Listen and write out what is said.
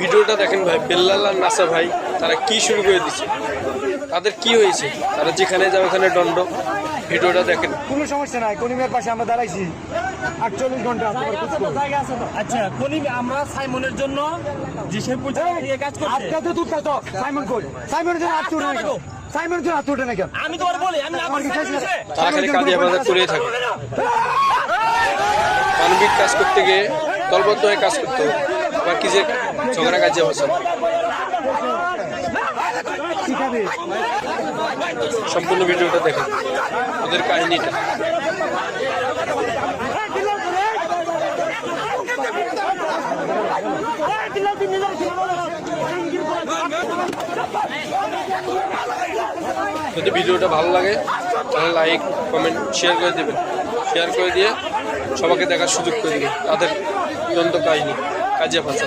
ভিডিওটা দেখেন ভাই বেল্লাল আর নাসা ভাই তারা কি শুরু করে দিচ্ছে তাদের কি হয়েছে? তারা যেখানে যাবে ওখানে দণ্ড। ভিডিওটা দেখেন। কোনো সমস্যা নাই কনিমের পাশে আমরা দাঁড়াইছি। আটচল্লিশ ঘণ্টা। আচ্ছা কোনি আমরা সাইমনের জন্য যে পূজা কাজ করছে। তো সাইমন কই? সাইমনের জন্য হাত উঠে না কেন সাইমনের হাত উঠে না কেন? আমি তোমার বলি আমি আমার কি তারা খালি কাঁদিয়া বাজার করেই থাকে। মানবিক কাজ করতে গিয়ে দলবদ্ধ হয়ে কাজ করতে হবে। আবার কি যে ঝগড়া কাজে বসে? সম্পূর্ণ ভিডিওটা দেখেন, ওদের কাহিনীটা। যদি ভিডিওটা ভালো লাগে, তাহলে লাইক কমেন্ট শেয়ার করে দেবেন। শেয়ার করে দিয়ে সবাইকে দেখার সুযোগ করে দিবেন, তাদের দ্বন্দ্ব কাহিনী। কাজিয়া ফাঁসা